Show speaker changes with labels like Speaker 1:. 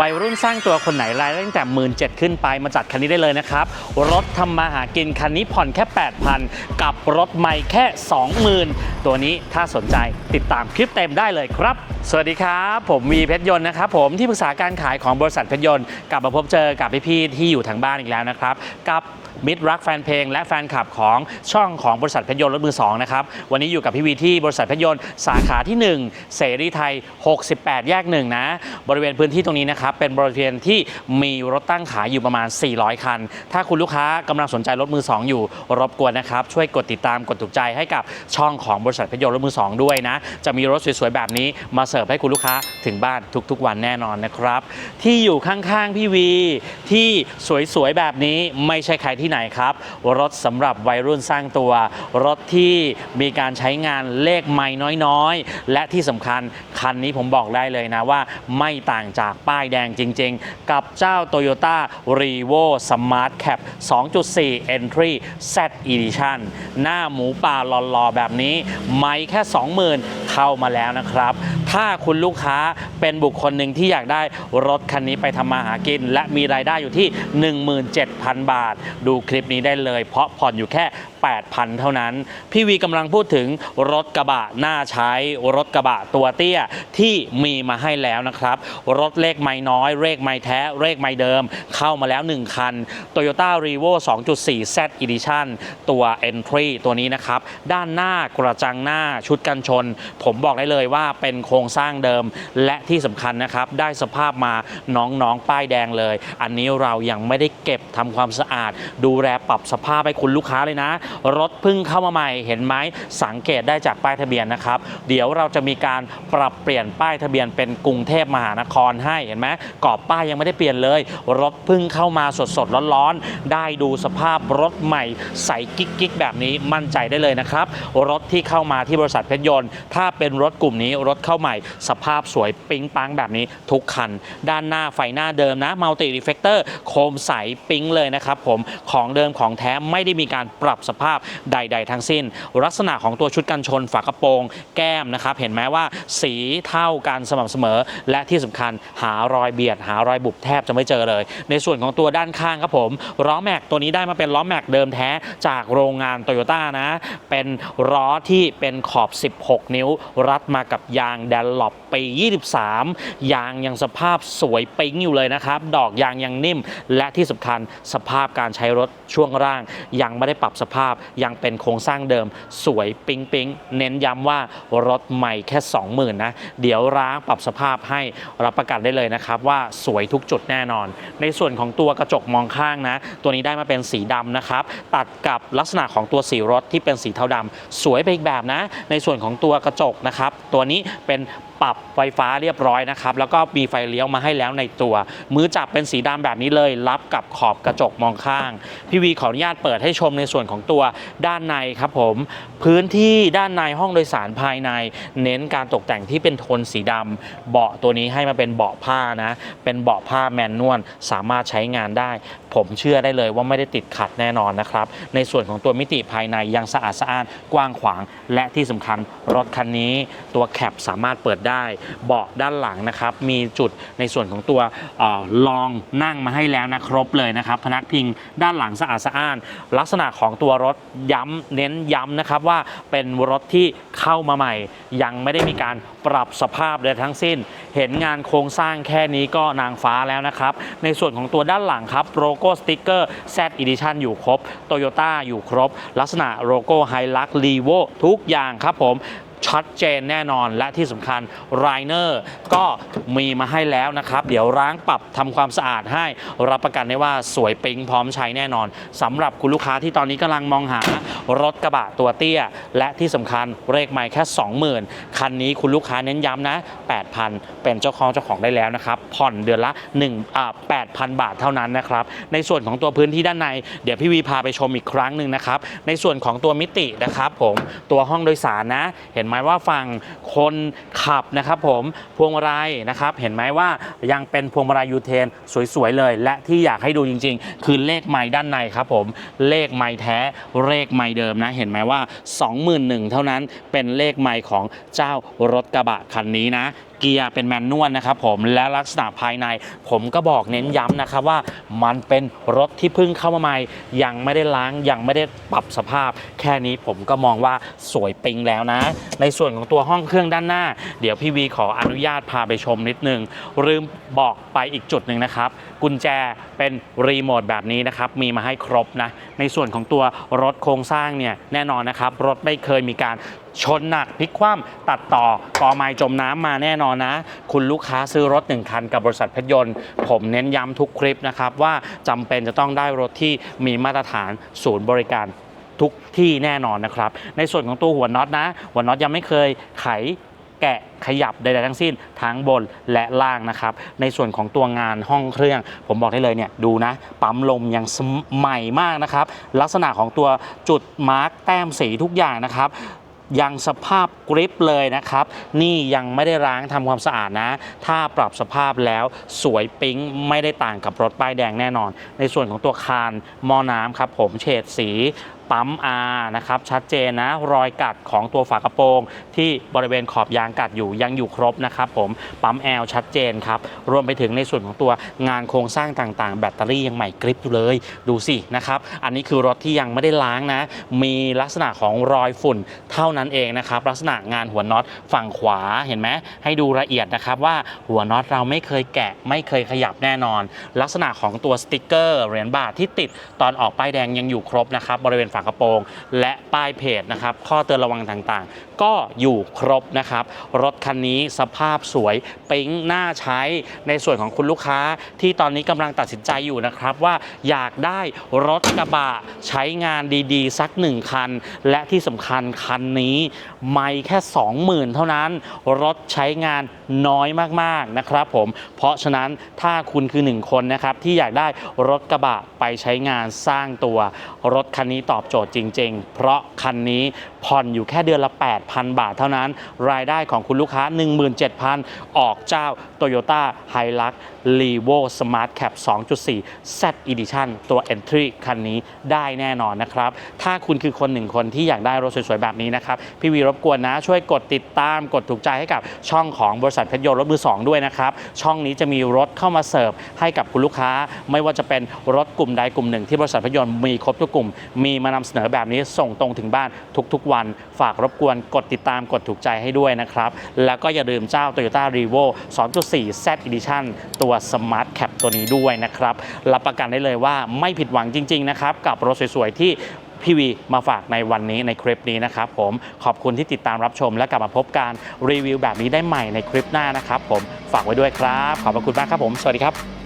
Speaker 1: วัยรุ่นสร้างตัวคนไหนรายได้ตั้งแต่หมื่นเขึ้นไปมาจัดคันนี้ได้เลยนะครับ รถทำมาหากินคันนี้ผ่อนแค่ 8,000 กับรถใหม่แค่ 20,000 ตัวนี้ถ้าสนใจติดตามคลิปเต็มได้เลยครับ สวัสดีครับ ผมวีเพชรยนต์นะครับผมที่ปรึกษาการขายของบริษัทเพชรยนต์กลับมาพบเจอกับพี่ๆที่อยู่ทางบ้านอีกแล้วนะครับ กับ มิตรรักแฟนเพลง และแฟนคลับของช่องของบริษัทเพชรยนต์รถมือสองนะครับวันนี้อยู่กับพี่วีที่บริษัทเพชรยนต์สาขาที่ 1 เสรีไทย 68 แยกหนึ่งนะบริเวณพื้นที่ตรงนี้นะครับเป็นบริเวณที่มีรถตั้งขายอยู่ประมาณ 400 คัน ถ้าคุณลูกค้ากำลังสนใจรถมือ 2 อยู่รบกวนนะครับช่วยกดติดตามกดถูกใจให้กับช่องของบริษัทเพชรยนต์รถมือ 2 ด้วยนะจะมีรถสวยๆแบบนี้มาเสิร์ฟให้คุณลูกค้าถึงบ้านทุกๆ วันแน่นอนนะครับที่อยู่ข้างๆพี่วีที่สวยๆแบบนี้ไม่ใช่ใครที่ไหนครับ รถสำหรับวัยรุ่นสร้างตัว รถที่มีการใช้งานเลขไม่น้อยๆ และที่สำคัญคันนี้ผมบอกได้เลยนะว่า ไม่ต่างจากป้ายแดงจริงๆ กับเจ้า Toyota r e v o Smart Cap 2.4 Entry Z Edition หน้าหมูป่าหล่อๆ แบบนี้ ไม่แค่ 20,000 เข้ามาแล้วนะครับ ถ้าคุณลูกค้าเป็นบุคคลหนึ่งที่อยากได้รถคันนี้ไปทำมาหากิน และมีรายได้อยู่ที่ 17,000 บาท ดูคลิปนี้ได้เลย เพราะผ่อนอยู่แค่ 8,000 เท่านั้น พี่วีกำลังพูดถึงรถกระบะน่าใช้รถกระบะตัวเตี้ยที่มีมาให้แล้วนะครับ รถเลขไม่น้อย เลขไม่แท้ เลขไม่เดิม เข้ามาแล้ว 1 คัน Toyota r e v o 2.4 Z Edition ตัว Entry ตัวนี้นะครับ ด้านหน้ากระจังหน้าชุดกันชน ผมบอกได้เลยว่าเป็นโครงงสร้างเดิม และที่สำคัญนะครับ ได้สภาพมาน้องๆ ป้ายแดงเลย อันนี้เรายังไม่ได้เก็บทำความสะอาด ดูแลปรับสภาพให้คุณลูกค้าเลยนะ รถเพิ่งเข้ามาใหม่เห็นไหมสังเกตได้จากป้ายทะเบียนนะครับ เดี๋ยวเราจะมีการปรับเปลี่ยนป้ายทะเบียนเป็นกรุงเทพมหานครให้เห็นไหมกรอบป้ายยังไม่ได้เปลี่ยนเลย รถเพิ่งเข้ามาสดๆร้อนๆได้ดูสภาพรถใหม่ใสกิ๊กๆแบบนี้มั่นใจได้เลยนะครับรถที่เข้ามาที่บริษัทเพชรยนต์ ถ้าเป็นรถกลุ่มนี้รถเข้าใหม่สภาพสวยปิ๊งปังแบบนี้ทุกคัน ด้านหน้าไฟหน้าเดิมนะมัลติรีเฟกเตอร์โคมใสปิ๊งเลยนะครับผมของเดิมของแท้ไม่ได้มีการปรับสภาพใด ๆ ทั้งสิ้น ลักษณะของตัวชุดกันชนฝากระโปรง แก้มนะครับ เห็นไหมว่าสีเท่ากันสม่ำเสมอ และที่สำคัญหารอยเบียด หารอยบุบแทบจะไม่เจอเลย ในส่วนของตัวด้านข้างครับผมล้อแม็กตัวนี้ได้มาเป็นล้อแม็กเดิมแท้จากโรงงานโตโยต้านะ เป็นล้อที่เป็นขอบ 16 นิ้วรัดมากับยางแดลอปปี 23 ยางยังสภาพสวยปิ๊งอยู่เลยนะครับ ดอกยางยังนิ่ม และที่สำคัญสภาพการใช้รถช่วงล่าง ยังไม่ได้ปรับสภาพยังเป็นโครงสร้างเดิม สวยปิ๊งปิ๊งเน้นย้ำว่ารถใหม่แค่ 20,000นะเดี๋ยวร้างปรับสภาพให้รับประกันได้เลยนะครับ ว่าสวยทุกจุดแน่นอน ในส่วนของตัวกระจกมองข้างนะ ตัวนี้ได้มาเป็นสีดำนะครับ ตัดกับลักษณะของตัวสีรถที่เป็นสีเทาดำสวยไปอีกแบบนะ ในส่วนของตัวกระจกนะครับ ตัวนี้เป็นปรับไฟฟ้าเรียบร้อยนะครับ แล้วก็มีไฟเลี้ยวมาให้แล้วในตัว มือจับเป็นสีดำแบบนี้เลย รับกับขอบกระจกมองข้าง พี่วีขออนุญาตเปิดให้ชมในส่วนของตัวด้านในครับผม พื้นที่ด้านในห้องโดยสารภายใน เน้นการตกแต่งที่เป็นโทนสีดำเบาะตัวนี้ให้มาเป็นเบาะผ้านะ เป็นเบาะผ้าแมนนวลสามารถใช้งานได้ ผมเชื่อได้เลยว่าไม่ได้ติดขัดแน่นอนนะครับ ในส่วนของตัวมิติภายในยังสะอาดสะอ้านกว้างขวาง และที่สำคัญรถคันนี้ตัวแคปสามารถเปิดได้เบาะด้านหลังนะครับมีจุดในส่วนของตัวออลองนั่งมาให้แล้วนะครบเลยนะครับ พนักพิงด้านหลังสะอาดสะอ้าน ลักษณะของตัวรถย้ำเน้นย้ำนะครับว่าเป็นรถที่เข้ามาใหม่ ยังไม่ได้มีการปรับสภาพใดทั้งสิ้น เห็นงานโครงสร้างแค่นี้ก็นางฟ้าแล้วนะครับ ในส่วนของตัวด้านหลังครับโลโก้สติ๊กเกอร์ Z Edition อยู่ครบ Toyota อยู่ครบ ลักษณะโลโก้ h i l u x l e v o ทุกอย่างครับผม ชัดเจนแน่นอนและที่สำคัญไรเนอร์ก็มีมาให้แล้วนะครับ เดี๋ยวล้างปรับทำความสะอาดให้ รับประกันได้ว่าสวยปิ๊งพร้อมใช้แน่นอนสำหรับคุณลูกค้าที่ตอนนี้กำลังมองหารถกระบะตัวเตี้ย และที่สำคัญเลขไม่แค่ 20,000 คันนี้คุณลูกค้าเน้นย้ำนะ 8,000 เป็นเจ้าของเจ้าของได้แล้วนะครับ ผ่อนเดือนละ1อ่า8,000 บาทเท่านั้นนะครับ ในส่วนของตัวพื้นที่ด้านใน เดี๋ยวพี่วีพาไปชมอีกครั้งหนึ่งนะครับ ในส่วนของตัวมิตินะครับผมตัวห้องโดยสารนะเห็นไหมว่าฝั่งคนขับนะครับผมพวงมาลัยนะครับเห็นไหมว่ายังเป็นพวงมาลัยยูเทนสวยๆเลย และที่อยากให้ดูจริง ๆ คือเลขไม้ด้านในครับผมเลขไม้แท้เลขไม้เดิมนะเห็นไหมว่า 21,000เท่านั้นเป็นเลขไม้ของเจ้ารถกระบะคันนี้นะ เกียร์เป็นแมนนวลนะครับผมและลักษณะภายใน ผมก็บอกเน้นย้ำนะครับว่ามันเป็นรถที่เพิ่งเข้ามาใหม่ ยังไม่ได้ล้างยังไม่ได้ปรับสภาพ แค่นี้ผมก็มองว่าสวยปิงแล้วนะ ในส่วนของตัวห้องเครื่องด้านหน้า เดี๋ยวพี่วีขออนุญาตพาไปชมนิดนึงลืมบอกไปอีกจุดหนึ่งนะครับ กุญแจเป็นรีโมทแบบนี้นะครับ มีมาให้ครบนะ ในส่วนของตัวรถโครงสร้างเนี่ยแน่นอนนะครับ รถไม่เคยมีการ ชนหนักพลิกคว่ำตัดต่อกอไม้จมน้ำมาแน่นอนนะ คุณลูกค้าซื้อรถ 1 คันกับบริษัทเพชรยนต์ ผมเน้นย้ำทุกคลิปนะครับ ว่าจำเป็นจะต้องได้รถที่มีมาตรฐานศูนย์บริการทุกที่แน่นอนนะครับ ในส่วนของตัวหัวน็อตนะ หัวน็อตยังไม่เคยไขแกะขยับใดๆทั้งสิ้นทั้งบนและล่างนะครับ ในส่วนของตัวงานห้องเครื่อง ผมบอกได้เลยเนี่ยดูนะ ปั๊มลมยังใหม่มากนะครับ ลักษณะของตัวจุดมาร์กแต้มสีทุกอย่างนะครับ ยังสภาพกริปเลยนะครับ นี่ยังไม่ได้ล้างทำความสะอาดนะ ถ้าปรับสภาพแล้วสวยปิ๊งไม่ได้ต่างกับรถป้ายแดงแน่นอน ในส่วนของตัวคานมอน้ำครับผมเฉดสี ปั๊ม R นะครับชัดเจนนะรอยกัดของตัวฝากระโปรง ที่บริเวณขอบยางกัดอยู่ยังอยู่ครบนะครับผมปั๊ม L ชัดเจนครับรวมไปถึงในส่วนของตัวงานโครงสร้างต่างๆ แบตเตอรี่ยังใหม่กริปอยู่เลยดูสินะครับอันนี้คือรถที่ยังไม่ได้ล้างนะ มีลักษณะของรอยฝุ่นเท่านั้นเองนะครับลักษณะงานหัวน็อตฝั่งขวาเห็นไหมให้ดูละเอียดนะครับว่าหัวน็อตเราไม่เคยแกะไม่เคยขยับแน่นอน ลักษณะของตัวสติกเกอร์เหรียญบาทที่ติดตอนออกป้ายแดงยังอยู่ครบนะครับบริเวณฝากระโปรง และป้ายเพจนะครับข้อเตือนระวังต่างๆ ก็อยู่ครบนะครับ รถคันนี้สภาพสวยปิ๊งน่าใช้ในส่วนของคุณลูกค้าที่ตอนนี้กำลังตัดสินใจอยู่นะครับว่าอยากได้รถกระบะใช้งานดีๆ สักหนึ่งคัน และที่สำคัญคันนี้ไม่แค่ 20,000 เท่านั้น รถใช้งาน น้อยมากๆนะครับผมเพราะฉะนั้นถ้าคุณคือหนึ่งคนนะครับที่อยากได้รถกระบะไปใช้งานสร้างตัว รถคันนี้ตอบโจทย์จริง ๆ เพราะคันนี้ผ่อนอยู่แค่เดือนละ 8,000 บาทเท่านั้น รายได้ของคุณลูกค้า 17,000 ออกเจ้า Toyota Hilux Levo Smart Cap 2.4 Z Edition ตัว Entry คันนี้ได้แน่นอนนะครับ ถ้าคุณคือคนหนึ่งคนที่อยากได้รถสวยๆ แบบนี้นะครับ พี่วีรบกวนนะ ช่วยกดติดตามกดถูกใจให้กับช่องของบริษัทเพชรยนต์รถมือ 2 ด้วยนะครับ ช่องนี้จะมีรถเข้ามาเสิร์ฟให้กับคุณลูกค้า ไม่ว่าจะเป็นรถกลุ่มใดกลุ่มหนึ่งที่บริษัทเพชรยนต์มีครบทุกกลุ่ม มีมานำเสนอแบบนี้ส่งตรงถึงบ้านทุกๆ วัน ฝากรบกวนกดติดตามกดถูกใจให้ด้วยนะครับ แล้วก็อย่าลืมเจ้า Toyota Revo 2.4 Z Edition ตัว Smart Cap ตัวนี้ด้วยนะครับรับประกันได้เลยว่าไม่ผิดหวังจริงๆนะครับกับรถสวยๆที่ พี่วีมาฝากในวันนี้ในคลิปนี้นะครับผมขอบคุณที่ติดตามรับชมและกลับมาพบการรีวิวแบบนี้ได้ใหม่ในคลิปหน้านะครับผมฝากไว้ด้วยครับ ขอบพระคุณมากครับผม สวัสดีครับ